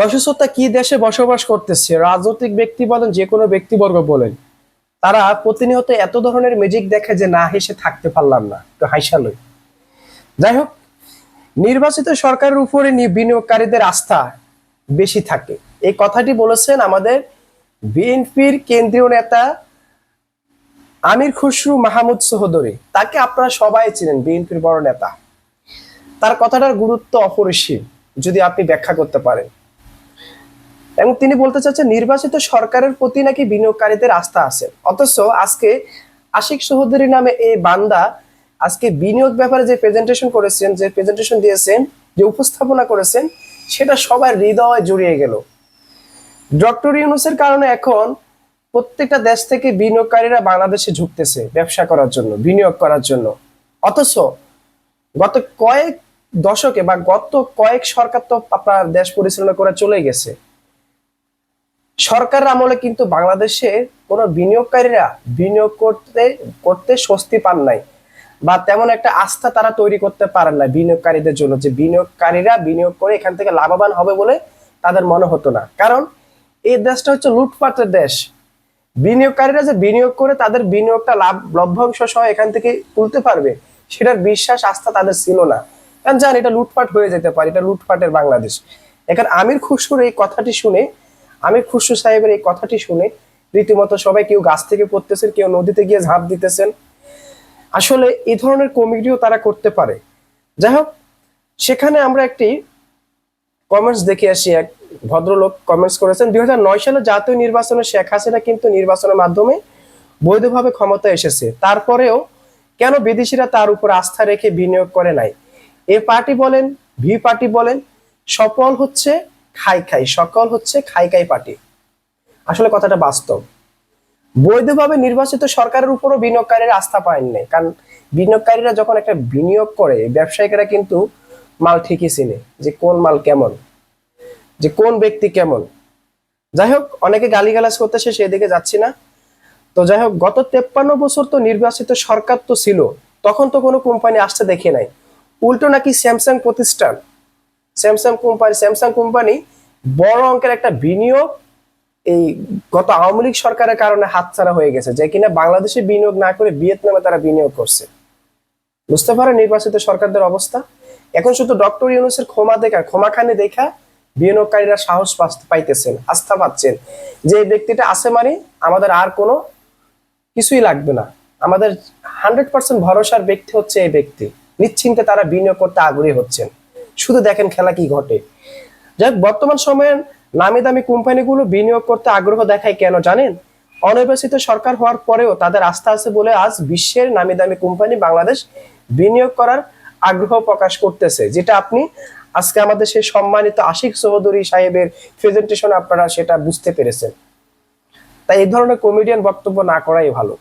দর্শকতা কি দেশে বসবাস করতেছে? রাজনৈতিক ব্যক্তি বলেন, যে কোনো ব্যক্তিবর্গ বলেন। তারা প্রতিনিয়ত এত ধরনের ম্যাজিক দেখে যে না হেসে থাকতে পারলাম না। একটু হাইসালই যাই হোক, নির্বাচিত সরকারের উপরে বিনিয়োগকারীদের আস্থা বেশি থাকে। এই কথাটি বলেছেন আমাদের বিএনপির কেন্দ্রীয় নেতা আমির খুসরু মাহমুদ সোহদরি তাকে আপনারা সবাই চিনেন, বিএনপির বড় নেতা। তার কথাটার গুরুত্ব অপরিসীম, যদি আপনি ব্যাখ্যা করতে পারেন। এবং তিনি বলতে চাচ্ছেন, নির্বাচিত সরকারের প্রতি নাকি বিনিয়োগকারীদের আস্থা আছে। অথচ আজকে আশিক চৌধুরী নামে এই বান্দা আজকে বিনিয়োগ ব্যাপারে যে প্রেজেন্টেশন করেছেন, যে প্রেজেন্টেশন দিয়েছেন, যে উপস্থাপনা করেছেন, সেটা সবার হৃদয় জড়িয়ে গেল। ডক্টর ইউনুসের কারণে এখন প্রত্যেকটা দেশ থেকে বিনিয়োগকারীরা বাংলাদেশে ঝুঁকতেছে ব্যবসা করার জন্য, বিনিয়োগ করার জন্য। অথচ গত কয়েক দশকে বা গত কয়েক সরকার তো আপনার দেশ পরিচালনা করে চলে গেছে। সরকার আমলে কিন্তু বাংলাদেশে কোনো বিনিয়োগকারীরা বিনিয়োগ করতে করতে স্বস্তি পান নাই বা তেমন একটা আস্থা তারা তৈরি করতে পারেন না বিনিয়োগকারীদের জন্য যে বিনিয়োগকারীরা বিনিয়োগ করে এখান থেকে লাভবান হবে বলে তাদের মনে হতো না। কারণ এই দেশটা হচ্ছে লুটপাটের দেশ। বিনিয়োগকারীরা যে বিনিয়োগ করে তাদের বিনিয়োগটা লাভ, লভ্যাংশ সহ এখান থেকে তুলতে পারবে, সেটার বিশ্বাস, আস্থা তাদের ছিল না। কারণ জান, এটা লুটপাট হয়ে যেতে পারে, এটা লুটপাটের বাংলাদেশ। এখানে আমির খুশরুর এই কথাটি শুনে আমির খুশরু সাহেবের এই কথাটি শুনে রীতিমতো সবাই কেউ গাছ থেকে পড়তেছেন, কেউ নদীতে গিয়ে ঝাঁপ দিতেছেন। আসলে এই ধরনের কমিটিও তারা করতে পারে। যাই হোক, সেখানে আমরা একটি কমেন্টস দেখে আসি, এক ভদ্রলোক কমেন্টস করেছেন, দুই হাজার নয় সালে জাতীয় নির্বাচনে শেখ হাসিনা কিন্তু নির্বাচনের মাধ্যমে বৈধভাবে ক্ষমতা এসেছে। তারপরেও কেন বিদেশিরা তার উপর আস্থা রেখে বিনিয়োগ করে নাই? এ পার্টি বলেন, ভি পার্টি বলেন, সফল হচ্ছে খাই খাই, সকল হচ্ছে খাই খাই পার্টি। আসলে কথাটা বাস্তব। বৈধভাবে নির্বাচিত সরকারের উপরও বিনিয়োগকারীরা আস্থা পায়নি। কারণ বিনিয়োগকারীরা যখন একটা বিনিয়োগ করে, ব্যবসায়িকরা কিন্তু মাল ঠিকই চিনে যে কোন মাল কেমন, যে কোন ব্যক্তি কেমন। যাই হোক, অনেকে গালিগালাজ করতেছে সেদিকে যাচ্ছি না। তো যাই হোক, গত তেপ্পান্ন বছর তো নির্বাচিত সরকার তো ছিল, তখন তো কোনো কোম্পানি আসতে দেখে নাই। উল্টো নাকি স্যামসাং প্রতিষ্ঠান স্যামসাং কোম্পানি স্যামসাং কোম্পানি বড় অঙ্কের একটা বিনিয়োগ এই গত আওয়ামী লীগ সরকারের কারণে হাতছাড়া হয়ে গেছে, যে কিনা বাংলাদেশে বিনিয়োগ না করে ভিয়েতনামে তারা বিনিয়োগ করছে। বুঝতে পারে নির্বাচিত সরকারদের অবস্থা? এখন শুধু ডক্টর ইউনুসের ক্ষমা দেখা, ক্ষমাখানি দেখা বিনিয়োগকারীরা সাহস পাইতেছেন, আস্থা পাচ্ছেন। যে ব্যক্তিটা আছে মানে আমাদের আর কোনো কিছুই লাগবে না। আমাদের হান্ড্রেড পার্সেন্ট ভরসার ব্যক্তি হচ্ছে এই ব্যক্তি। নিশ্চিন্তে তারা বিনিয়োগ করতে আগ্রহী হচ্ছেন। শুধু দেখেন খেলা কি ঘটে। যাই বর্তমান সময়ে নামি দামি কোম্পানিগুলো বিনিয়োগ করতে আগ্রহ দেখায় কেন জানেন? অনির্বাচিত সরকার হওয়ার পরেও তাদের আস্থা আছে বলে আজ বিশ্বের নামি দামি কোম্পানি বাংলাদেশ বিনিয়োগ করার আগ্রহ প্রকাশ করতেছে, যেটা আপনি আজকে আমাদের সেই সম্মানিত আশিক চৌধুরী সাহেবের প্রেজেন্টেশন আপনারা সেটা বুঝতে পেরেছেন। তাই এই ধরনের কমেডিয়ান বক্তব্য না করাই ভালো।